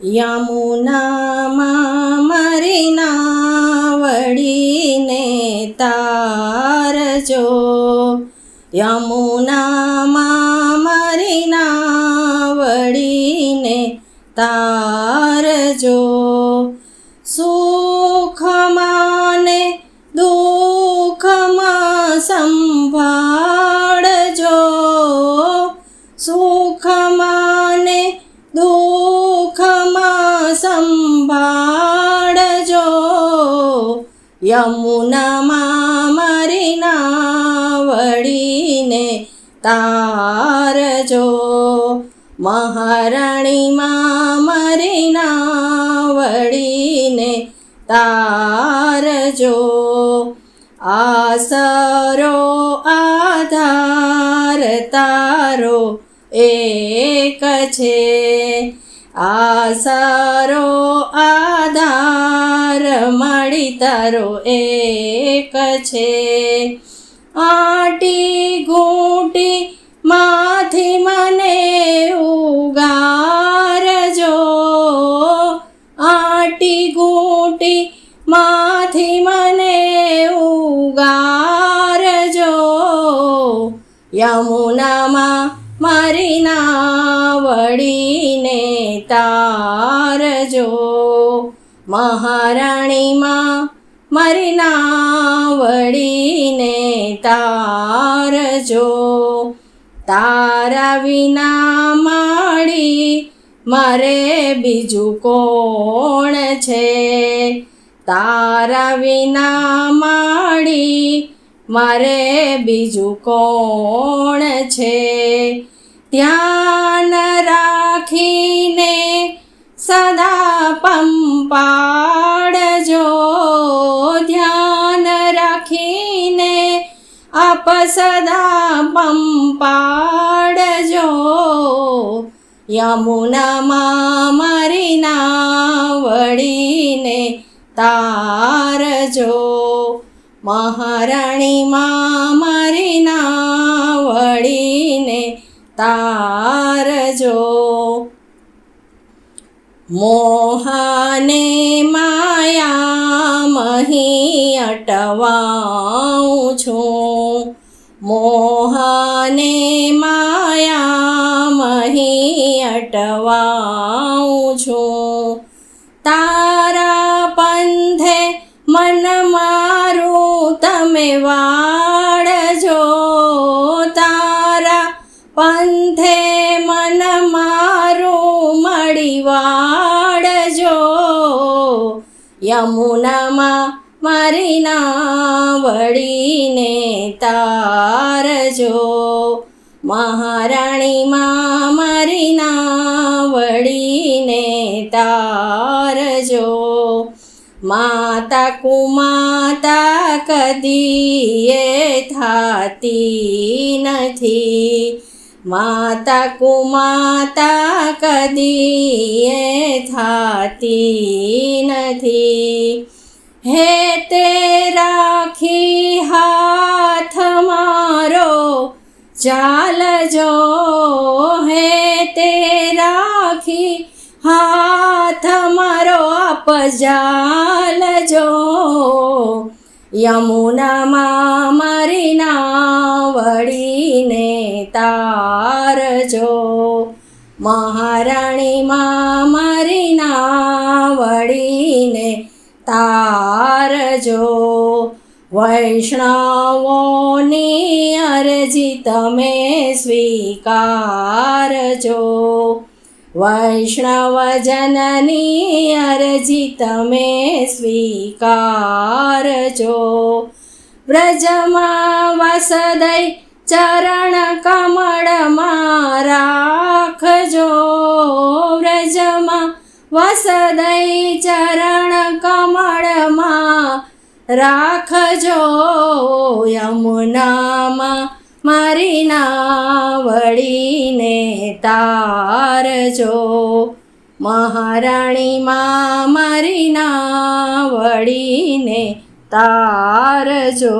યમુનામાં મારી નાવડીને તારજો યમુનામાં મારી નાવડીને તારજો યમુનામાં મારી નાવડીને તારજો મહારાણીમાં મારી નાવડીને તારજો આસરો આધાર તારો એક છે. આસરો આધાર તારો એક છે. આટી ઘૂંટી માથી મને ઉગારજો. આટી ઘૂંટી માથી મને ઉગારજો. યમુનામાં મારી નાવડીને તારજો. મહારાણીમાં મારી નાવડીને તારજો તારા વિના માડી મારે બીજું કોણ છે? તારા વિના માડી મારે બીજું કોણ છે? ધ્યાન રાખીને સદા પંપાડજો આપ સદા પંપાડજો યમુનામાં મારી નાવડીને તારજો. મહારાણીમાં મારી નાવડીને તારજો. મોહને માયા મહી અટવાઉં છું. મોહાને માયા મહી અટવાઉં છું. તારા પંથે મન મારું તમે વાળજો યમુનામાં મારી નાવડીને તારજો મહારાણીમાં મારી નાવડીને તારજો માતા કુમાતા કદીએ થાતી નથી માતા કુમાતા કદીએ થાતી નથી. હે તે રાખી હાથ મારો ચાલજો હે તે રાખી હાથ મારો, આપ જાલજો યમુનામાં મારી નાવડીને મહારાણીમાં મારી નાવડીને તારજો વૈષ્ણવોની અરજી તમે સ્વીકારજો વૈષ્ણવજનની અરજી તમે સ્વીકારજો વ્રજમાં વસદય ચરણ કમળમાં વસદઈ ચરણ કમળમાં રાખજો યમુનામાં. મારી નાવડીને તારજો. મહારાણીમાં મારી નાવડીને તારજો.